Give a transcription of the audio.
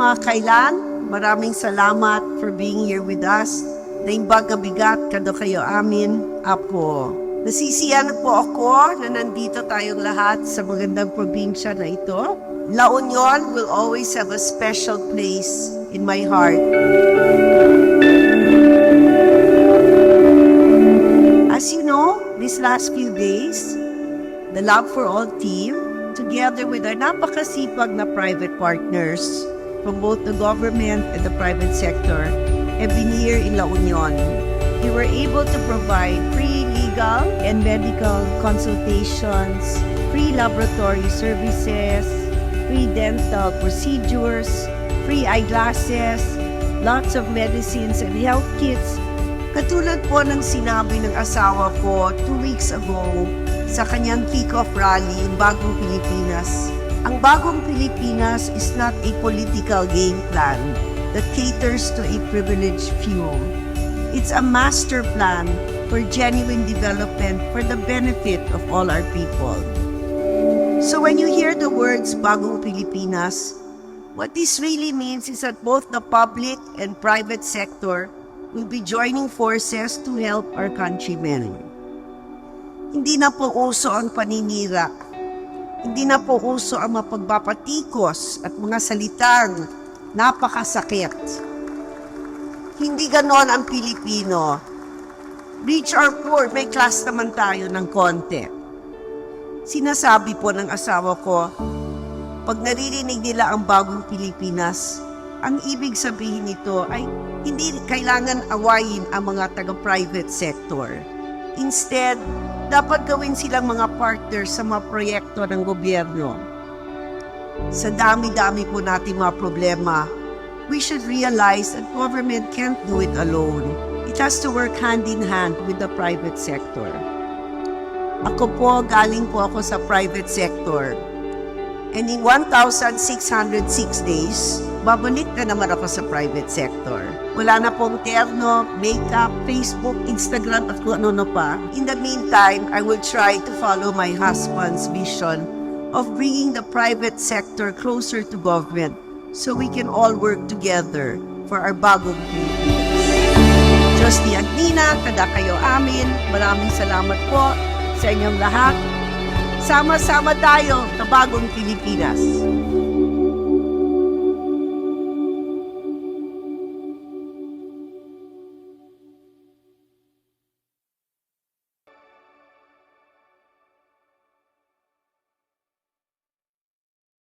kamakailan, maraming salamat for being here with us. Naimbag bigat, kado kayo amin, Apo. Nasisiyan po ako na nandito tayong lahat sa magandang probinsya na ito. La Union will always have a special place in my heart. As you know, these last few days, the Love for All team, together with our napakasipag na private partners from both the government and the private sector, been here in La Union. We were able to provide free legal and medical consultations, free laboratory services, free dental procedures, free eyeglasses, lots of medicines and health kits Katulad po ng sinabi ng asawa ko two weeks ago sa kanyang kick-off rally, yung Bagong Pilipinas. Ang Bagong Pilipinas is not a political game plan that caters to a privileged few. It's a master plan for genuine development for the benefit of all our people. So when you hear the words Bagong Pilipinas, what this really means is that both the public and private sector will be joining forces to help our countrymen. Hindi na po uso ang paninira. Hindi na po uso ang mapagpapatikos at mga salitang napakasakit. Hindi ganon ang Pilipino. Rich or poor, may class naman tayo ng konti. Sinasabi po ng asawa ko, pag naririnig nila ang bagong Pilipinas, ang ibig sabihin nito ay hindi kailangan awayin ang mga taga-private sector. Instead, dapat gawin silang mga partners sa mga proyekto ng gobyerno. Sa dami-dami po natin mga problema, we should realize that government can't do it alone. It has to work hand in hand with the private sector. Ako po, galing po ako sa private sector. And in 1,606 days, babalik na naman ako sa private sector. Wala na pong terno, makeup, Facebook, Instagram at kung ano-ano pa. In the meantime, I will try to follow my husband's vision of bringing the private sector closer to government so we can all work together for our bagong Pilipinas. Diyos ni Agnina, kada kayo amin. Maraming salamat po sa inyong lahat. Sama-sama tayo sa bagong Pilipinas.